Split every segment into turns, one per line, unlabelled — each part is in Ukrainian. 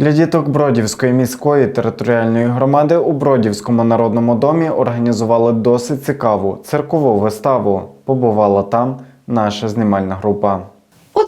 Для діток Бродівської міської територіальної громади у Бродівському народному домі організували досить цікаву циркову виставу. Побувала там наша знімальна група.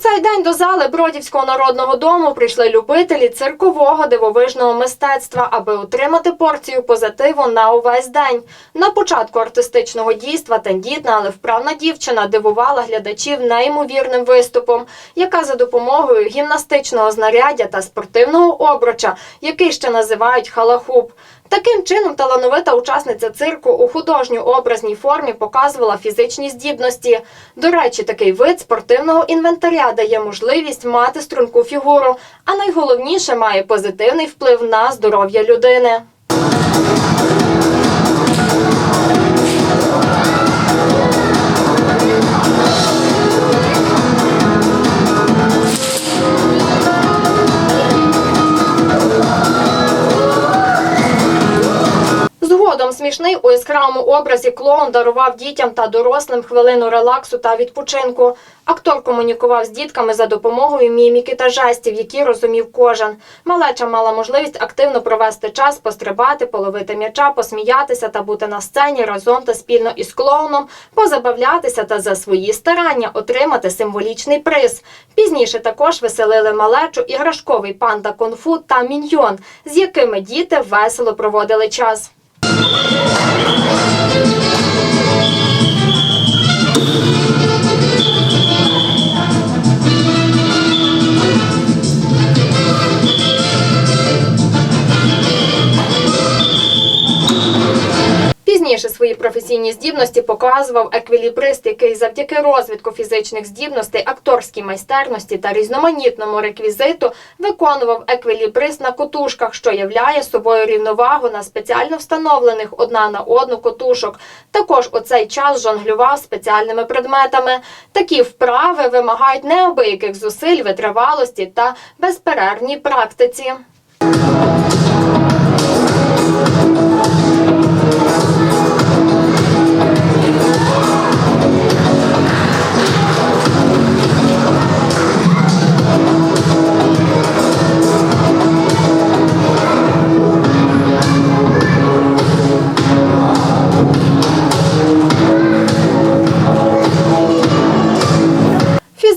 Цей день до зали Бродівського народного дому прийшли любителі циркового дивовижного мистецтва, аби отримати порцію позитиву на увесь день. На початку артистичного дійства тендітна, але вправна дівчина дивувала глядачів неймовірним виступом, яка за допомогою гімнастичного знаряддя та спортивного обруча, який ще називають халахуп. Таким чином, талановита учасниця цирку у художньо-образній формі показувала фізичні здібності. До речі, такий вид спортивного інвентаря дає можливість мати струнку фігуру, а найголовніше має позитивний вплив на здоров'я людини. Смішний у яскравому образі клоун дарував дітям та дорослим хвилину релаксу та відпочинку. Актор комунікував з дітками за допомогою міміки та жестів, які розумів кожен. Малеча мала можливість активно провести час, пострибати, половити м'яча, посміятися та бути на сцені разом та спільно із клоуном, позабавлятися та за свої старання отримати символічний приз. Пізніше також веселили малечу іграшковий панда кунг-фу та міньйон, з якими діти весело проводили час. ハハハハ! Пізніше свої професійні здібності показував еквілібрист, який завдяки розвитку фізичних здібностей, акторській майстерності та різноманітному реквізиту виконував еквілібрист на котушках, що являє собою рівновагу на спеціально встановлених одна на одну котушок. Також у цей час жонглював спеціальними предметами. Такі вправи вимагають неабияких зусиль, витривалості та безперервній практиці.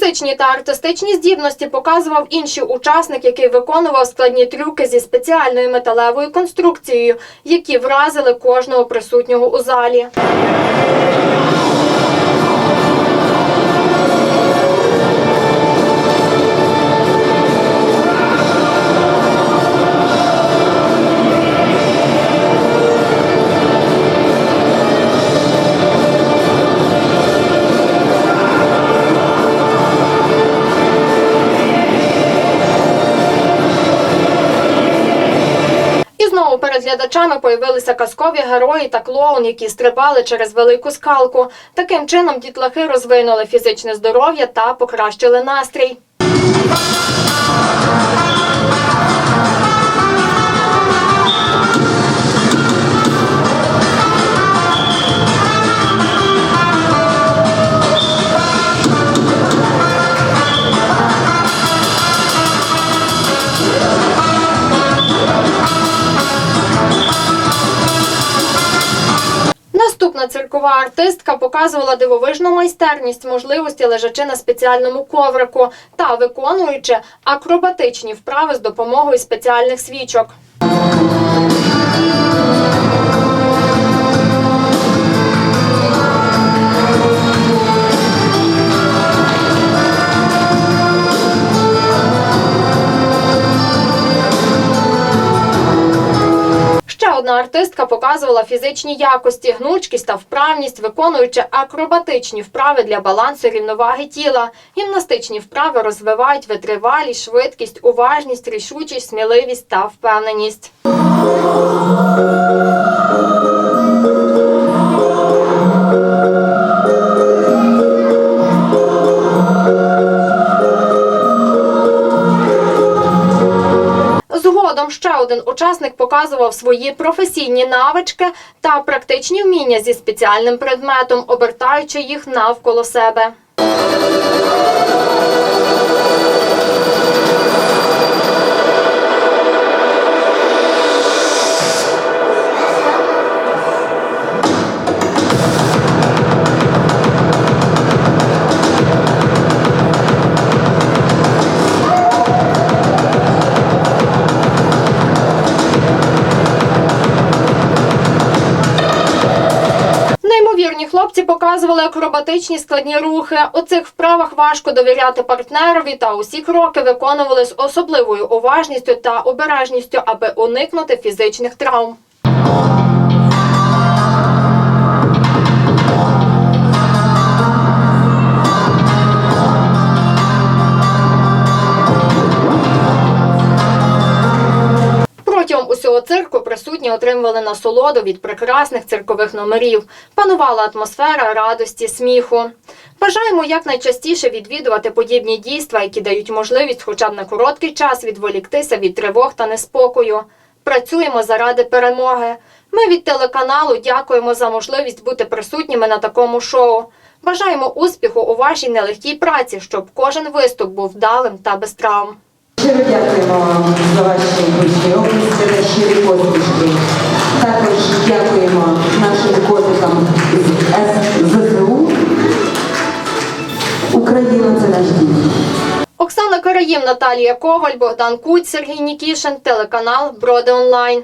Фізичні та артистичні здібності показував інший учасник, який виконував складні трюки зі спеціальною металевою конструкцією, які вразили кожного присутнього у залі. Знову перед глядачами появилися казкові герої та клоун, які стрибали через велику скалку. Таким чином дітлахи розвинули фізичне здоров'я та покращили настрій. Наступна артистка показувала дивовижну майстерність, можливості лежачи на спеціальному коврику та виконуючи акробатичні вправи з допомогою спеціальних свічок. Артистка показувала фізичні якості, гнучкість та вправність, виконуючи акробатичні вправи для балансу рівноваги тіла. Гімнастичні вправи розвивають витривалість, швидкість, уважність, рішучість, сміливість та впевненість. Згодом ще один учасник показував свої професійні навички та практичні вміння зі спеціальним предметом, обертаючи їх навколо себе. Хлопці показували акробатичні складні рухи. У цих вправах важко довіряти партнерові, та усі кроки виконували з особливою уважністю та обережністю, аби уникнути фізичних травм. Усього цирку присутні отримували насолоду від прекрасних циркових номерів. Панувала атмосфера радості, сміху. Бажаємо якнайчастіше відвідувати подібні дійства, які дають можливість хоча б на короткий час відволіктися від тривог та неспокою. Працюємо заради перемоги. Ми від телеканалу дякуємо за можливість бути присутніми на такому шоу. Бажаємо успіху у вашій нелегкій праці, щоб кожен виступ був вдалим та без травм.
Щиро дякуємо за ваші гучні області та щирі посмішки. Також дякуємо нашим котикам з ЗСУ. Україна це наш дім.
Оксана Караїм, Наталія Коваль, Богдан Куть, Сергій Нікішин, телеканал Броди Онлайн.